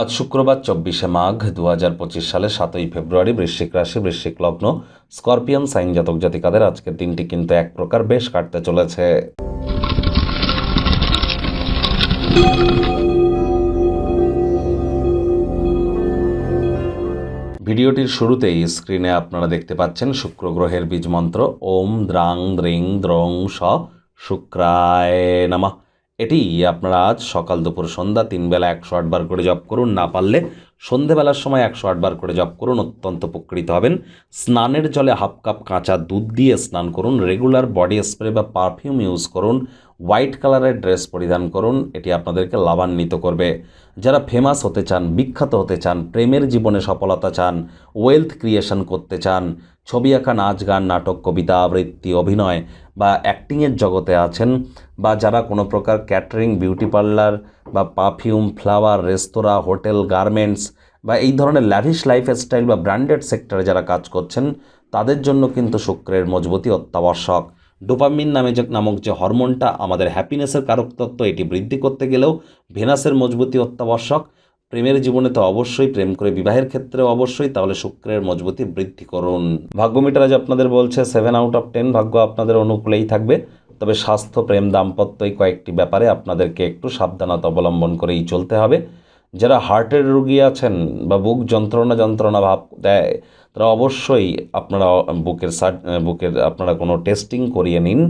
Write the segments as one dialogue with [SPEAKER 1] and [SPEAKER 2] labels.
[SPEAKER 1] আজ শুক্রবার চব্বিশে মাঘ দু হাজার পঁচিশ সালে সাতই ফেব্রুয়ারি বৃশ্চিক রাশি, বৃশ্চিক লগ্ন, স্করপিয়ান, সাইন জাতক জাতিকাদের আজকের দিনটি কিন্তু এক প্রকার বেশ কাটতে চলেছে। ভিডিওটির শুরুতেই স্ক্রিনে আপনারা দেখতে পাচ্ছেন শুক্র গ্রহের বীজ মন্ত্র, ওম দ্রাং দ্রিং দ্রং স শুক্রায় নামা। এটি আপনারা আজ সকাল দুপুর সন্ধ্যা তিন বেলা একশো আটবার করে জপ করুন। না পারলে সন্ধেবেলার সময় একশো আটবার করে জপ করুন। অত্যন্ত উপকৃত হবেন। স্নানের জলে হাফ কাপ কাঁচা দুধ দিয়ে স্নান করুন। রেগুলার বডি স্প্রে বা পারফিউম ইউজ করুন। হোয়াইট কালারের ড্রেস পরিধান করুন। এটি আপনাদেরকে লাভান্বিত করবে। যারা ফেমাস হতে চান, বিখ্যাত হতে চান, প্রেমের জীবনে সফলতা চান ওয়েলথ ক্রিয়েশন করতে চান ছবি আঁকা, নাচ গান, নাটক, কবিতা, আবৃত্তি, অভিনয় বা অ্যাক্টিংয়ের জগতে আছেন বা যারা কোনো প্রকার ক্যাটারিং, বিউটি পার্লার বা পারফিউম, ফ্লাওয়ার, রেস্তোরাঁ, হোটেল, গার্মেন্টস বা এই ধরনের ল্যাভিশ লাইফস্টাইল বা ব্র্যান্ডেড সেক্টরে যারা কাজ করছেন, তাদের জন্য কিন্তু শুক্রের মজবুতি অত্যাবশ্যক। ডোপামিন নামে যে নামক যে হরমোনটা আমাদের হ্যাপিনেসের কারক তত্ত্ব এটি বৃদ্ধি করতে গেলেও ভেনাসের মজবুতি অত্যাবশ্যক। প্রেমের জীবনে তো অবশ্যই প্রেম করে বিবাহের ক্ষেত্রে অবশ্যই, তাহলে শুক্রের মজবুতি বৃদ্ধি করুন। ভাগ্য মিটার আজ আপনাদের বলছে সেভেন আউট অফ টেন ভাগ্য আপনাদের অনুকূলেই থাকবে। তবে স্বাস্থ্য, প্রেম, দাম্পত্য এই কয়েকটি ব্যাপারে আপনাদেরকে একটু সাবধানতা অবলম্বন করেই চলতে হবে। যারা হার্টের রুগী আছেন বা বুক যন্ত্রণা যন্ত্রণা ভাব দেয়, তারা অবশ্যই আপনারা বুকের সার্ট বুকের আপনারা কোনো টেস্টিং করিয়ে নিন।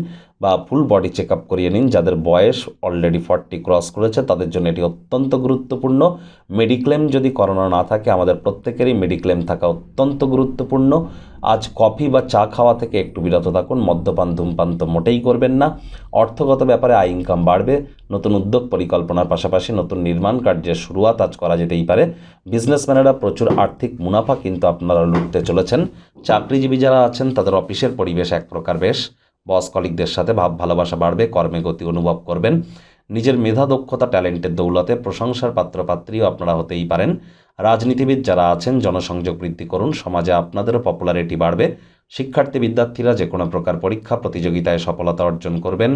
[SPEAKER 1] বা ফুল বডি চেক আপ করিয়ে নিন। যাদের বয়স অলরেডি ফর্টি ক্রস করেছে, তাদের জন্য এটি অত্যন্ত গুরুত্বপূর্ণ। মেডিক্লেম যদি করোনা না থাকে, আমাদের প্রত্যেকেরই মেডিক্লেম থাকা অত্যন্ত গুরুত্বপূর্ণ। আজ কফি বা চা খাওয়া থেকে একটু বিরত থাকুন। মদ্যপান, ধূমপান তো মোটেই করবেন না। অর্থগত ব্যাপারে আয় ইনকাম বাড়বে। নতুন উদ্যোগ পরিকল্পনার পাশাপাশি নতুন নির্মাণ কার্যের শুরুয়াত আজ করা যেতেই পারে। বিজনেসম্যানেরা প্রচুর আর্থিক মুনাফা কিন্তু আপনারা লুটতে চলেছেন। চাকরিজীবী যারা আছেন, তাদের অফিসের পরিবেশ এক প্রকার বেশ। বস কলিকদের সাথে ভাব ভালোবাসা বাড়বে, কর্মে গতি অনুভব করবেন। নিজের মেধা, দক্ষতা, ট্যালেন্টের দৌলতে প্রশংসার পাত্রপাত্রীও আপনারা হতেই পারেন। রাজনীতিবিদ যারা আছেন, জনসংযোগ বৃদ্ধি করুন, সমাজে আপনাদেরও পপুলারিটি বাড়বে। শিক্ষার্থী, বিদ্যার্থীরা যে কোনো প্রকার পরীক্ষা, প্রতিযোগিতায় সফলতা অর্জন করবেন।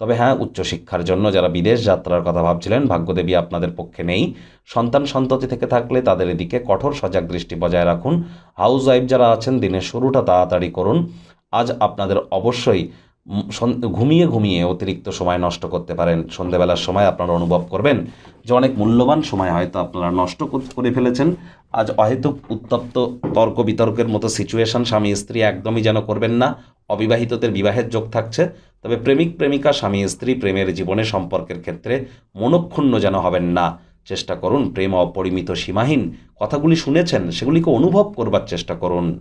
[SPEAKER 1] তবে হ্যাঁ উচ্চশিক্ষার জন্য যারা বিদেশ যাত্রার কথা ভাবছিলেন, ভাগ্যদেবী আপনাদের পক্ষে নেই। সন্তান সন্ততি থেকে থাকলে তাদের এদিকে কঠোর সজাগ দৃষ্টি বজায় রাখুন। হাউস ওয়াইফ যারা আছেন, দিনের শুরুটা তাড়াতাড়ি করুন। আজ আপনাদের অবশ্যই ঘুমিয়ে ঘুমিয়ে অতিরিক্ত সময় নষ্ট করতে পারেন। সন্ধেবেলার সময় আপনারা অনুভব করবেন যে অনেক মূল্যবান সময় হয়তো আপনারা নষ্ট করে ফেলেছেন। আজ অহেতুক উত্তপ্ত, তর্ক বিতর্কের মতো সিচুয়েশন স্বামী স্ত্রী একদমই যেন করবেন না। অবিবাহিতদের বিবাহের যোগ থাকছে। তবে প্রেমিক, প্রেমিকা, স্বামী, স্ত্রী, প্রেমের জীবনে সম্পর্কের ক্ষেত্রে মনক্ষুণ্ণ যেন হবেন না। চেষ্টা করুন, প্রেম অপরিমিত সীমাহীন কথাগুলি শুনেছেন, সেগুলিকে অনুভব করবার চেষ্টা করুন।